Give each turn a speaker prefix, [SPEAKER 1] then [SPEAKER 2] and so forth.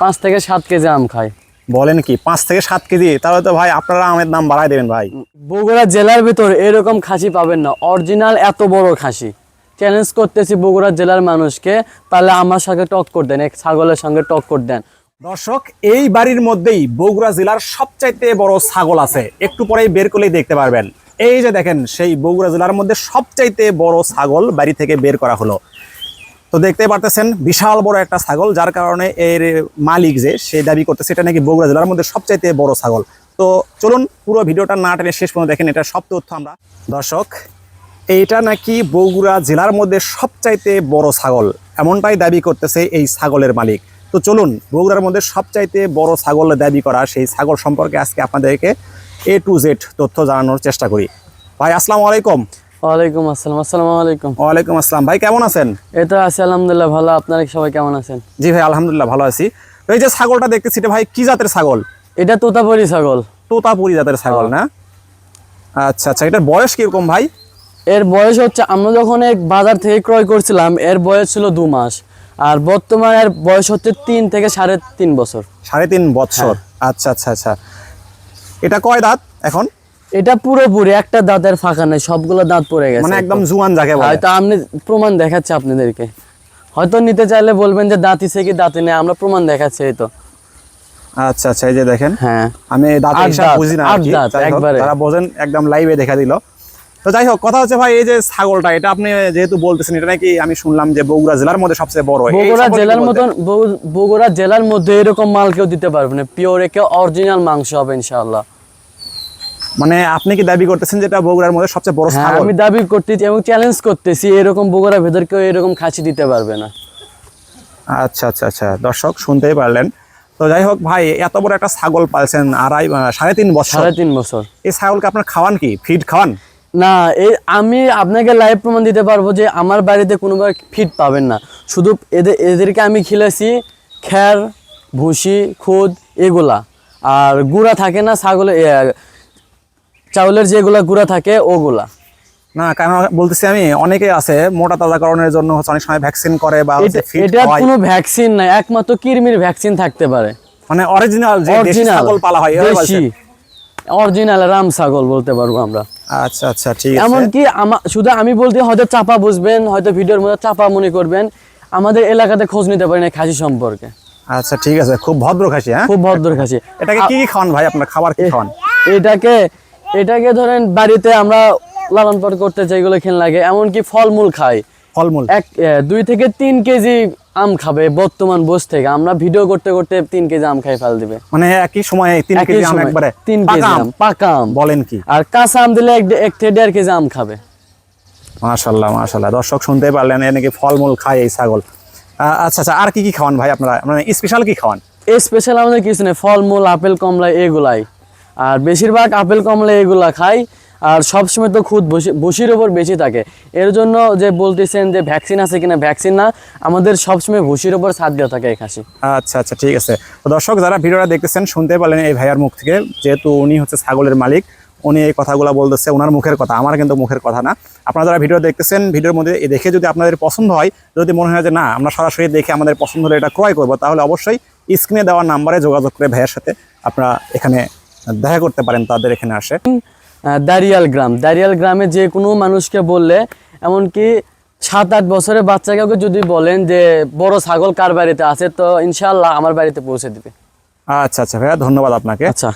[SPEAKER 1] পাঁচ থেকে সাত কেজি আম খায়।
[SPEAKER 2] বলেন কি পাঁচ থেকে সাত কেজি? তাহলে তো ভাই আপনারা আমের দাম বাড়াই দেবেন ভাই।
[SPEAKER 1] বগুড়া জেলার ভিতর এরকম খাসি পাবেন না। অরিজিনাল এত বড় খাসি। চ্যালেঞ্জ করতেছি বগুড়া জেলার মানুষকে তাহলে আমার সঙ্গে টক্কর দেন এক ছাগলের সঙ্গে টক্কর দেন।
[SPEAKER 2] দর্শক এই বাড়ির মধ্যেই বগুড়া জেলার সবচাইতে বড় ছাগল আছে। একটু পরেই বের করলেই দেখতে পারবেন। এই যে দেখেন সেই বগুড়া জেলার মধ্যে সবচাইতে বড় ছাগল বাড়ি থেকে বের করা হলো। তো দেখতে পারতেছেন, বিশাল বড় একটা ছাগল, যার কারণে এর মালিক যে, সে দাবি করতেছে এটা নাকি বগুড়া জেলার মধ্যে সবচাইতে বড় ছাগল। তো চলুন পুরো ভিডিওটা না টেনে শেষ পর্যন্ত দেখেন, এটা সব তথ্য আমরা। দর্শক, এইটা নাকি বগুড়া জেলার মধ্যে সবচাইতে বড় ছাগল, এমনটাই দাবি করতেছে এই ছাগলের মালিক। তো চলুন, বগুড়ার মধ্যে সবচাইতে বড় ছাগল দাবি করা সেই ছাগল সম্পর্কে আজকে আপনাদেরকে এ টু জেড তথ্য জানানোর চেষ্টা করি। ভাই, আসসালামু আলাইকুম।
[SPEAKER 1] ওয়ালাইকুম আসসালাম আসসালামু আলাইকুম।
[SPEAKER 2] ওয়ালাইকুম আসসালাম। ভাই কেমন আছেন?
[SPEAKER 1] এই তো আছি আলহামদুলিল্লাহ ভালো। আপনারা সবাই কেমন আছেন?
[SPEAKER 2] জি ভাই আলহামদুলিল্লাহ ভালো আছি। এই যে ছাগলটা দেখতেছি এটা ভাই কি জাতের ছাগল?
[SPEAKER 1] এটা তোতাপুরি ছাগল।
[SPEAKER 2] তোতাপুরি জাতের ছাগল না? আচ্ছা আচ্ছা এটার বয়স কীরকম ভাই?
[SPEAKER 1] এর বয়স হচ্ছে আমরা যখন এক বাজার থেকে ক্রয় করছিলাম এর বয়স ছিল দু মাস। আর বর্তমানে এর বয়স হচ্ছে তিন থেকে সাড়ে তিন বছর।
[SPEAKER 2] সাড়ে তিন বছর। আচ্ছা আচ্ছা আচ্ছা। এটা কয় দাঁত এখন?
[SPEAKER 1] এটা পুরোপুরি একটা দাঁতের ফাঁকা নেই সবগুলো দাঁত পড়ে গেছে
[SPEAKER 2] মানে একদম জুয়ান যাকে বলে।
[SPEAKER 1] হয়তো আপনি প্রমাণ দেখাচ্ছে আপনাদেরকে। হয়তো নিতে চাইলে বলবেন যে দাঁত ইসে কি দাঁতে নেই আমরা প্রমাণ দেখাচ্ছি এই তো।
[SPEAKER 2] আচ্ছা আচ্ছা এই যে দেখেন
[SPEAKER 1] হ্যাঁ।
[SPEAKER 2] আমি দাঁত হিসাব বুঝি না আর কি।
[SPEAKER 1] দাঁত, একবারে।
[SPEAKER 2] তারা বোঝেন একদম লাইভে দেখা দিল। তো যাই হোক কথা হচ্ছে ভাই এই যে ছাগলটা এটা আপনি যেহেতু বলতেছেন এটা নাকি আমি শুনলাম যে বগুড়া জেলার মধ্যে সবচেয়ে বড়।
[SPEAKER 1] বগুড়া জেলার মতন বগুড়া জেলার মধ্যে এরকম মাল কেউ দিতে পারবে না পিওর একে অরিজিনাল মাংস হবে ইনশাআল্লাহ।
[SPEAKER 2] মানে আপনি কি দাবি করতেছেন যেটা বগুড়ার মধ্যে সবচেয়ে বড়
[SPEAKER 1] হ্যাঁ
[SPEAKER 2] ছাগল
[SPEAKER 1] আমি দাবি করতেছি এবং চ্যালেঞ্জ করতেছি এরকম বগুড়া ভেতর কেউ এরকম খাসি দিতে পারবে না।
[SPEAKER 2] আচ্ছা আচ্ছা আচ্ছা। দর্শক শুনতেই পারলেন। তো যাই হোক ভাই এত বড় একটা ছাগল পালছেন আড়াই সাড়ে তিন বছর।
[SPEAKER 1] সাড়ে তিন বছর।
[SPEAKER 2] এই ছাগলকে আপনার খাওয়ান কি? ফিড খাওয়ান?
[SPEAKER 1] না এই আমি আপনাকে লাইভ প্রমাণ দিতে পারব যে আমার বাড়িতে কোনোবার ফিট পাবেন না। শুধু এদের এদেরকে আমি খিলেছি খ্যার ভুসি খুদ এগুলা। আর গুঁড়া থাকে না ছাগলের এ, চাউলের যেগুলা গুঁড়া থাকে ওগুলা?
[SPEAKER 2] না কেন বলতেছি আমি অনেকে আছে মোটা তাজাকরণের জন্য হচ্ছে অনেক সময় ভ্যাকসিন করে বা
[SPEAKER 1] এটা-। কোনো ভ্যাকসিন নাই একমাত্র কিরমির ভ্যাকসিন থাকতে পারে।
[SPEAKER 2] মানে অরিজিনাল যে দেশি ছাগল পালা হয়
[SPEAKER 1] দেশি। অরিজিনাল রাম ছাগল বলতে পারব আমরা।
[SPEAKER 2] আচ্ছা আচ্ছা ঠিক আছে।
[SPEAKER 1] এমনকি আমা- শুধু আমি বলতে হয়তো চাপা বুঝবেন হয়তো ভিডিওর মধ্যে চাপা মনে করবেন। আমাদের এলাকাতে খোঁজ নিতে পারেন খাসি সম্পর্কে।
[SPEAKER 2] আচ্ছা ঠিক আছে খুব ভদ্র খাসি হ্যাঁ?
[SPEAKER 1] খুব ভদ্র খাসি।
[SPEAKER 2] এটাকে কি কি খাওয়ান ভাই আপনার? খাবার কি খাওয়ান?
[SPEAKER 1] এটাকে এটাকে ধরেন বাড়িতে আমরা লালন পালন করতে চাই এগুলো খেল লাগে। এমনকি ফলমূল খাই।
[SPEAKER 2] ফলমূল।
[SPEAKER 1] এক দুই থেকে তিন কেজি আম খাবে বর্তমান বস থেকে। আমরা ভিডিও করতে করতে তিন কেজি আম খাই ফেল দিবে।
[SPEAKER 2] মানে একই সময়ে তিন কেজি আম একবারে।
[SPEAKER 1] তিন কেজি
[SPEAKER 2] আম?
[SPEAKER 1] পাকা আম।
[SPEAKER 2] বলেন কি?
[SPEAKER 1] আর কাঁচা আম দিলে এক থেকে দেড় কেজি আম খাবে।
[SPEAKER 2] মাশাল্লাহ মাশাল্লাহ। দর্শক শুনতে পারলেন এ নাকি ফলমূল খায় এই ছাগল। আচ্ছা আচ্ছা আর কি কি খাওয়ান ভাই আপনারা? মানে স্পেশাল কি খাওয়ান?
[SPEAKER 1] এই স্পেশাল আমাদের কিছু নেই। ফলমূল আপেল কমলা এগুলাই। আর বেশিরভাগ আপেল, কমলা এগুলা খাই, আর সবসময় তো খুদ বসির ওপর বেশি থাকে। এর জন্য যে বলতেছেন যে ভ্যাকসিন আছে কিনা ভ্যাকসিন না, আমাদের সবসময় ভুসির ওপর ছাদ দেওয়া থাকে এই খাসি।
[SPEAKER 2] আচ্ছা আচ্ছা ঠিক আছে। তো দর্শক, যারা ভিডিওটা দেখতেছেন, শুনতে পারলেন এই ভাইয়ার মুখ থেকে, যেহেতু উনি হচ্ছে ছাগলের মালিক, উনি এই কথাগুলো বলতেছে ওনার মুখের কথা, আমার কিন্তু মুখের কথা না। আপনারা যারা ভিডিও দেখতেছেন, ভিডিওর মধ্যে দেখে যদি আপনাদের পছন্দ হয়, যদি মনে হয় যে না, আমরা সরাসরি দেখে আমাদের পছন্দ হলে এটা ক্রয় করব, তাহলে অবশ্যই স্ক্রিনে দেওয়া নাম্বারে যোগাযোগ করে ভাইয়ের সাথে আপনারা এখানে দেখা করতে পারেন তাদের এখানে আসে।
[SPEAKER 1] দারিয়াল গ্রাম। দারিয়াল গ্রামে যে কোনো মানুষকে বললে এমনকি সাত আট বছরের বাচ্চা কাউকে যদি বলেন যে বড় ছাগল কার বাড়িতে আছে? তো ইনশাল্লাহ আমার বাড়িতে পৌঁছে দিবে।
[SPEAKER 2] আচ্ছা আচ্ছা ভাইয়া ধন্যবাদ আপনাকে।
[SPEAKER 1] আচ্ছা।